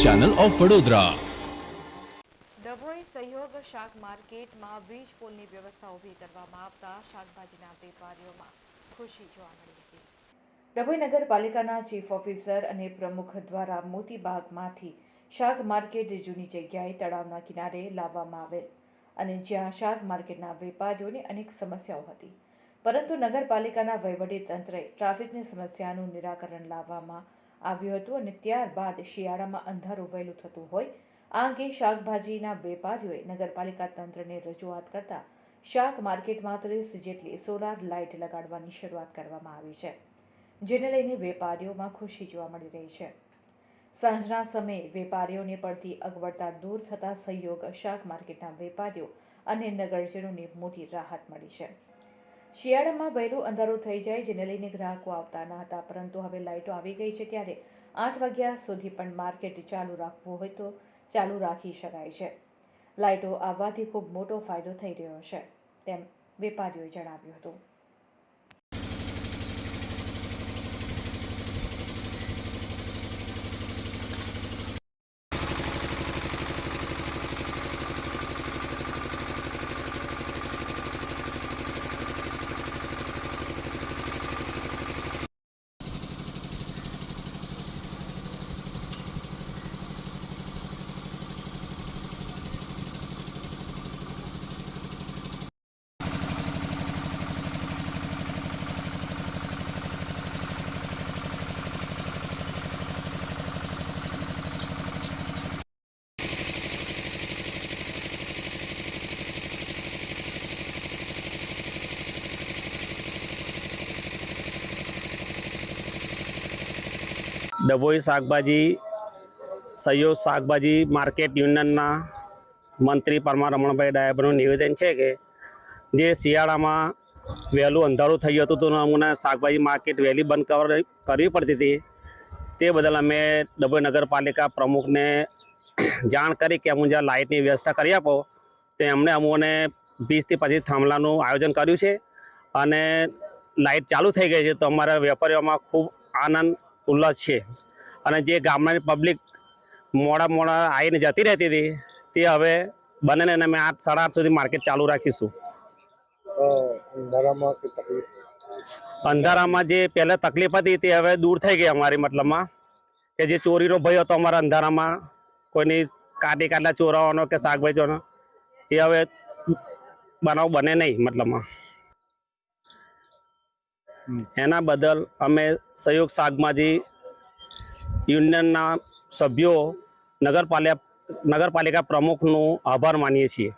Channel of Vadodara. Dabhoi સહયોગ શાક માર્કેટમાં વીજ પોલની વ્યવસ્થા ઊભી કરવામાં આવતા શાકભાજીના વેપારીઓમાં ખુશી જોવા મળી હતી. ડભોઈ નગરપાલિકાના ચીફ ઓફિસર અને પ્રમુખ દ્વારા મોતીબાગમાંથી શાક માર્કેટ જૂની જગ્યાએ તળાવના કિનારે લાવવામાં આવેલ અને જ્યાં શાક માર્કેટના વેપારીઓને અનેક સમસ્યાઓ હતી. પરંતુ નગરપાલિકાના વહીવટી તંત્રે ટ્રાફિકની સમસ્યાનું નિરાકરણ લાવવામાં આવ્યું હતું અને ત્યારબાદ શિયાળામાં અંધારું વહેલું થતું હોય, આ અંગે શાકભાજીના વેપારીઓએ નગરપાલિકા તંત્રને રજૂઆત કરતા શાક માર્કેટમાં ત્રીસ જેટલી સોલાર લાઇટ લગાડવાની શરૂઆત કરવામાં આવી છે, જેને લઈને વેપારીઓમાં ખુશી જોવા મળી રહી છે. સાંજના સમયે વેપારીઓને પડતી અગવડતા દૂર થતા સહયોગ શાક માર્કેટના વેપારીઓ અને નગરજનોને મોટી રાહત મળી છે. શિયાળામાં વહેલું અંધારું થઈ જાય જેને લઈને ગ્રાહકો આવતા ન હતા, પરંતુ હવે લાઇટો આવી ગઈ છે ત્યારે આઠ વાગ્યા સુધી પણ માર્કેટ ચાલુ રાખવું હોય તો ચાલુ રાખી શકાય છે. લાઇટો આવવાથી ખૂબ મોટો ફાયદો થઈ રહ્યો છે, તેમ વેપારીઓએ જણાવ્યું હતું. ડભોઈ શાકભાજી સહયોગ શાકભાજી માર્કેટ યુનિયનના મંત્રી પરમાર રમણભાઈ ડાયબનું નિવેદન છે કે જે શિયાળામાં વહેલું અંધારું થઈ હતું તો અમને શાકભાજી માર્કેટ વહેલી બંધ કર- કરવી પડતી હતી. તે બદલ અમે ડભોઈ નગરપાલિકા પ્રમુખને જાણ કરી કે અમુ જ્યાં લાઇટની વ્યવસ્થા કરી આપો, તે અમને અમુને વીસથી પચીસ થાંભલાનું આયોજન કર્યું છે. અને લાઇટ ચાલુ થઈ ગઈ છે તો અમારા વેપારીઓમાં ખૂબ આનંદ ઉલ્લાસ છે. અને જે ગામડાની પબ્લિક મોડા મોડા આવીને જતી રહેતી હતી તે હવે બંનેને અમે આઠ સાડા આઠ સુધી માર્કેટ ચાલુ રાખીશું. અંધારામાં જે પહેલાં તકલીફ હતી તે હવે દૂર થઈ ગઈ અમારી મતલબમાં. કે જે ચોરીનો ભય હતો અમારા અંધારામાં કોઈની કાટી કાટલા ચોરાવાનો કે શાકભાજીનો એ હવે બનાવ બને નહીં મતલબમાં. એના બદલ અમે સહયોગ શાકભાજી યુનિયનના સભ્યો નગરપાલિકા નગરપાલિકા પ્રમુખનું આભાર માનીએ છીએ.